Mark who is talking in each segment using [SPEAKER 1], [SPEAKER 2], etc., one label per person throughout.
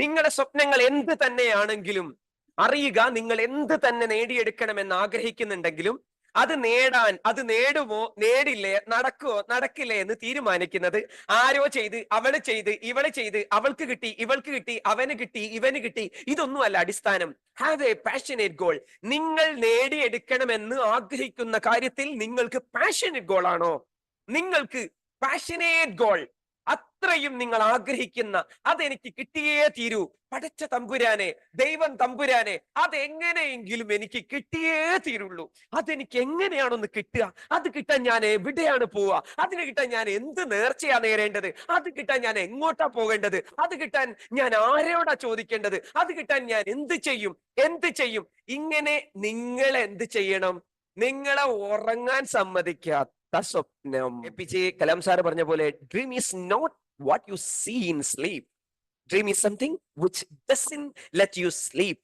[SPEAKER 1] നിങ്ങളുടെ സ്വപ്നങ്ങൾ എന്ത് തന്നെയാണെങ്കിലും അറിയുക നിങ്ങൾ എന്ത് തന്നെ നേടിയെടുക്കണമെന്ന് ആഗ്രഹിക്കുന്നുണ്ടെങ്കിലും അത് നേടാൻ അത് നേടുമോ നേടില്ലേ നടക്കുമോ നടക്കില്ലേ എന്ന് തീരുമാനിക്കുന്നത് ആരോ ചെയ്ത് അവൾ ചെയ്ത് ഇവൾ ചെയ്ത് അവൾക്ക് കിട്ടി ഇവൾക്ക് കിട്ടി അവന് കിട്ടി ഇവന് കിട്ടി. ഇതൊന്നുമല്ല അടിസ്ഥാനം. ഹാവ് എ പാഷനേറ്റ് ഗോൾ നിങ്ങൾ നേടിയെടുക്കണമെന്ന് ആഗ്രഹിക്കുന്ന കാര്യത്തിൽ നിങ്ങൾക്ക് പാഷനേറ്റ് ഗോൾ ആണോ? നിങ്ങൾക്ക് പാഷനേറ്റ് ഗോൾ അത്രയും നിങ്ങൾ ആഗ്രഹിക്കുന്ന അതെനിക്ക് കിട്ടിയേ തീരൂ. പടച്ച തമ്പുരാനെ ദൈവം തമ്പുരാനെ അതെങ്ങനെയെങ്കിലും എനിക്ക് കിട്ടിയേ തീരുള്ളൂ. അതെനിക്ക് എങ്ങനെയാണൊന്ന് കിട്ടുക? അത് കിട്ടാൻ ഞാൻ എവിടെയാണ് പോവുക? അതിന് കിട്ടാൻ ഞാൻ എന്ത് നേർച്ചയാ നേരേണ്ടത്? അത് കിട്ടാൻ ഞാൻ എങ്ങോട്ടാ പോകേണ്ടത്? അത് കിട്ടാൻ ഞാൻ ആരോടാ ചോദിക്കേണ്ടത്? അത് കിട്ടാൻ ഞാൻ എന്ത് ചെയ്യും? എന്ത് ചെയ്യും? ഇങ്ങനെ നിങ്ങൾ എന്ത് ചെയ്യണം? നിങ്ങളെ ഉറങ്ങാൻ സമ്മതിക്കാത്ത സ്വപ്നം. A P J Kalam sir പറഞ്ഞ പോലെ dream is not what you see in sleep. Dream is something which doesn't let you sleep.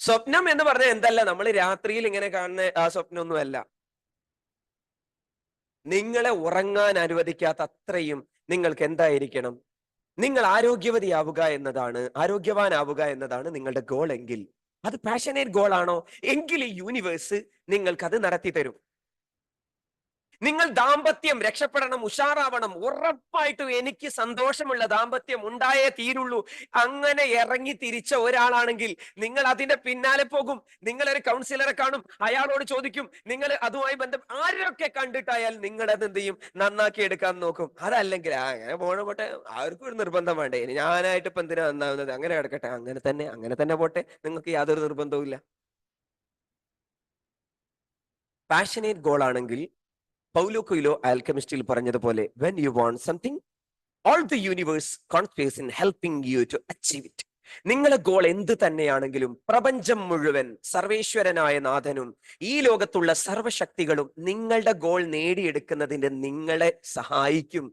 [SPEAKER 1] സ്വപ്നം എന്ന് പറഞ്ഞാൽ എന്തല്ല? നമ്മൾ രാത്രിയിൽ ഇങ്ങനെ കാണുന്ന ആ സ്വപ്നമൊന്നുമല്ല. നിങ്ങളെ ഉറങ്ങാൻ അനുവദിക്കാത്ത അത്രയും നിങ്ങൾക്ക് എന്തായിരിക്കണം? നിങ്ങൾ ആരോഗ്യവതിയാവുക എന്നതാണ് ആരോഗ്യവാനാവുക എന്നതാണ് നിങ്ങളുടെ ഗോൾ എങ്കിൽ. അത് പാഷനേറ്റ് ഗോൾ ആണോ? എങ്കിൽ ഈ യൂണിവേഴ്സ് നിങ്ങൾക്ക് അത് നടത്തി തരും നിങ്ങൾ ദാമ്പത്യം രക്ഷപ്പെടണം ഉഷാറാവണം. ഉറപ്പായിട്ടും എനിക്ക് സന്തോഷമുള്ള ദാമ്പത്യം ഉണ്ടായേ തീരുള്ളൂ. അങ്ങനെ ഇറങ്ങി തിരിച്ച ഒരാളാണെങ്കിൽ നിങ്ങൾ അതിന്റെ പിന്നാലെ പോകും. നിങ്ങൾ ഒരു കൗൺസിലറെ കാണും. അയാളോട് ചോദിക്കും നിങ്ങൾ അതുമായി ബന്ധം ആരൊക്കെ കണ്ടിട്ടായാൽ നിങ്ങൾ അത് എന്ത് ചെയ്യും? നന്നാക്കി എടുക്കാൻ നോക്കും. അതല്ലെങ്കിൽ അങ്ങനെ പോണ പോട്ടെ. ആർക്കും ഒരു നിർബന്ധം വേണ്ടേ. ഞാനായിട്ട് ഇപ്പൊ എന്തിനാ നന്നാവുന്നത്? അങ്ങനെ കിടക്കട്ടെ അങ്ങനെ തന്നെ അങ്ങനെ തന്നെ പോട്ടെ. നിങ്ങൾക്ക് യാതൊരു നിർബന്ധവും ഇല്ല പാഷനേറ്റ് ഗോൾ ആണെങ്കിൽ പൗലോ കൊയിലോ ആൽക്കമിസ്റ്റിൽ പറഞ്ഞതുപോലെ when you want something all the universe conspires in helping you to achieve it നിങ്ങളെ ഗോൾ എന്ത് തന്നെയാണെങ്കിലും പ്രപഞ്ചം മുഴുവൻ സർവേശ്വരനായ നാഥനും ഈ ലോകത്തുള്ള സർവശക്തികളും നിങ്ങളുടെ ഗോൾ നേടിയെടുക്കുന്നതിന് നിങ്ങളെ സഹായിക്കും.